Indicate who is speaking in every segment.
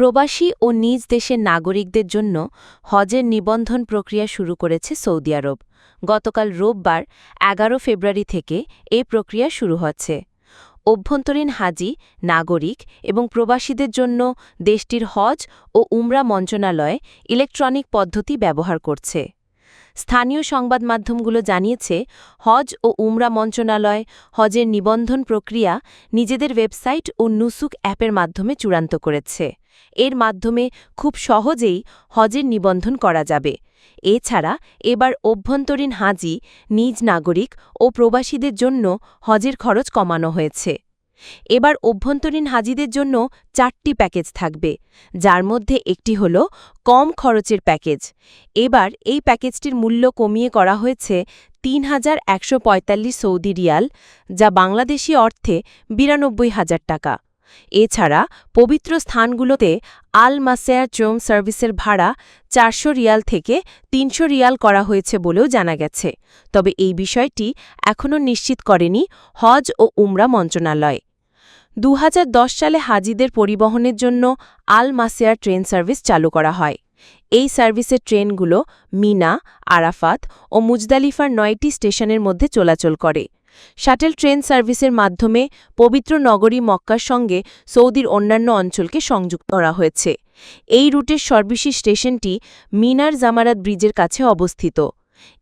Speaker 1: প্রবাসী ও নিজ দেশের নাগরিকদের জন্য হজের নিবন্ধন প্রক্রিয়া শুরু করেছে সৌদি আরব। গতকাল রোববার, এগারো ফেব্রুয়ারি থেকে এ প্রক্রিয়া শুরু হচ্ছে। অভ্যন্তরীণ হাজি, নাগরিক এবং প্রবাসীদের জন্য দেশটির হজ ও উমরা মন্ত্রণালয় ইলেকট্রনিক পদ্ধতি ব্যবহার করছে। স্থানীয় সংবাদ মাধ্যমগুলো জানিয়েছে, হজ ও উমরা মন্ত্রণালয় হজের নিবন্ধন প্রক্রিয়া নিজেদের ওয়েবসাইট ও নুসুক অ্যাপের মাধ্যমে চূড়ান্ত করেছে। এর মাধ্যমে খুব সহজেই হজের নিবন্ধন করা যাবে। এছাড়া এবার অভ্যন্তরীণ হাজি, নিজ নাগরিক ও প্রবাসীদের জন্য হজের খরচ কমানো হয়েছে। এবার অভ্যন্তরীণ হাজিদের জন্য চারটি প্যাকেজ থাকবে, যার মধ্যে একটি হল কম খরচের প্যাকেজ। এবার এই প্যাকেজটির মূল্য কমিয়ে করা হয়েছে তিন হাজার একশো পঁয়তাল্লিশ সৌদি রিয়াল, যা বাংলাদেশি অর্থে বিরানব্বই হাজার টাকা। এছাড়া পবিত্র স্থানগুলোতে আল মাসেয়ার চোম সার্ভিসের ভাড়া চারশো রিয়াল থেকে তিনশো রিয়াল করা হয়েছে বলেও জানা গেছে। তবে এই বিষয়টি এখনও নিশ্চিত করেনি হজ ও উমরা মন্ত্রণালয়। দু হাজার দশ সালে হাজিদের পরিবহনের জন্য আল মাসেয়ার ট্রেন সার্ভিস চালু করা হয়। এই সার্ভিসের ট্রেনগুলো মিনা, আরাফাত ও মুজদালিফার নয়টি স্টেশনের মধ্যে চলাচল করে। শাটেল ট্রেন সার্ভিসের মাধ্যমে পবিত্র নগরী মক্কার সঙ্গে সৌদির অন্যান্য অঞ্চলকে সংযুক্ত করা হয়েছে। এই রুটের সর্বশেষ স্টেশনটি মিনার জামারাত ব্রিজের কাছে অবস্থিত।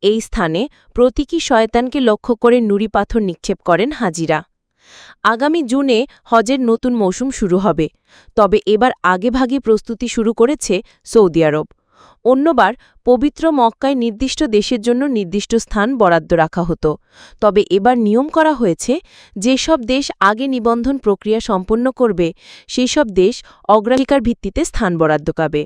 Speaker 1: এই স্থানে প্রতীকী শয়তানকে লক্ষ্য করে নুড়ি পাথর নিক্ষেপ করেন হাজিরা। আগামী জুনে হজের নতুন মৌসুম শুরু হবে। তবে এবার আগেভাগে প্রস্তুতি শুরু করেছে সৌদি আরব। অন্যবার পবিত্র মক্কায় নির্দিষ্ট দেশের জন্য নির্দিষ্ট স্থান বরাদ্দ রাখা হতো। তবে এবার নিয়ম করা হয়েছে, যেসব দেশ আগে নিবন্ধন প্রক্রিয়া সম্পন্ন করবে সেই সব দেশ অগ্রাধিকার ভিত্তিতে স্থান বরাদ্দ পাবে।